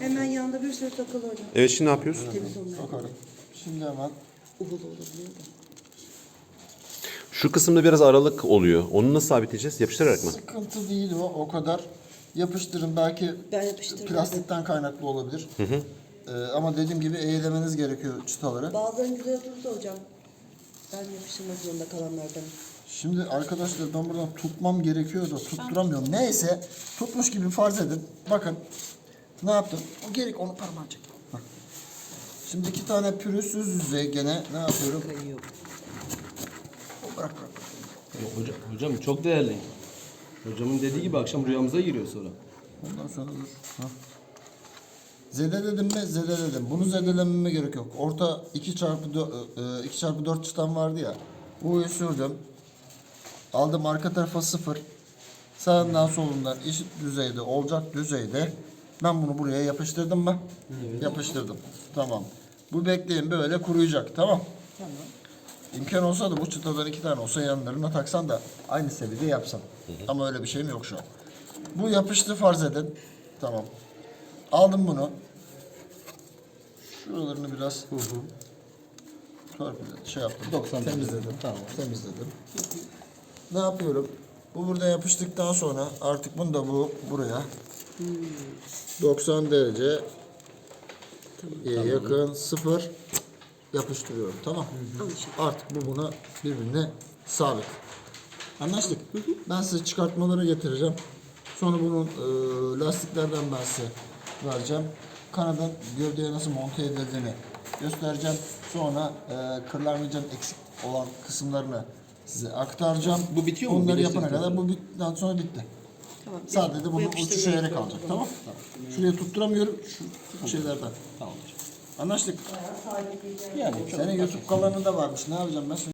Hemen yanında bir sürü takılı hocam. Evet şimdi ne yapıyoruz? Temiz onlar. Bakalım. Şimdi hemen Ulu da olabiliyor da. Şu kısımda biraz aralık oluyor. Onu nasıl sabitleyeceğiz? Yapıştırarak mı? sıkıntı değil o o kadar. Yapıştırın belki Ben yapıştırdım. plastikten kaynaklı olabilir. Ee, ama dediğim gibi eğlemeniz gerekiyor çıtaları. Bazılarının güzel oturdu hocam. Ben yapıştırmak zorunda kalanlardan. Şimdi arkadaşlar ben buradan tutmam gerekiyor da tutturamıyorum. Neyse tutmuş gibi farz edin. Bakın ne yaptım? O gerek onu parmağım çek. Şimdi iki tane pürüzsüz yüzey gene ne yapıyorum? Kayıyor. O bırak bırak. Yok hocam, hocam çok değerli. Hocamın dediği gibi akşam rüyamıza giriyor sonra. Ondan sonra dur. Ha. Zedeledim mi? Zedeledim. Bunu zedelememe gerek yok. Orta 2 çarpı 4, 2 çarpı 4 çıtam vardı ya. Bu sürdüm. Aldım arka tarafa 0. Sağından solundan eşit düzeyde olacak düzeyde. Ben bunu buraya yapıştırdım mı? Yapıştırdım. Tamam. Bu bekleyin böyle kuruyacak. Tamam. Tamam. İmkan olsa da bu çıtadan iki tane olsa yanlarına taksan da aynı seviyede yapsan. Ama öyle bir şeyim yok şu an. Bu yapıştı farz edin. Tamam. Aldım bunu. Şuralarını biraz törpüledim, şey yaptım. 90 temizledim. Tamam. Temizledim. Ne yapıyorum? Bu burada yapıştıktan sonra artık bunu da bu buraya 90 derece e, yakın sıfır yapıştırıyorum. Tamam. Artık bu buna birbirine sabit. Anlaştık. Ben size çıkartmaları getireceğim. Sonra bunun e, lastiklerden ben size vereceğim. Kanadın gövdeye nasıl monte edildiğini göstereceğim. Sonra e, kırlangıcın eksik olan kısımlarını size aktaracağım. Bu bitiyor mu? Onları yapana kadar bu bittikten sonra bitti. Tamam. Sadece Bu bunun yapıştırmayı uçuşu yere yapıyorum. kalacak. Tamam? Şuraya tutturamıyorum. Şu şeylerden. Tamam hocam. Anlaştık. Yani Senin YouTube kanalında varmış. Ne yapacağım ben şimdi?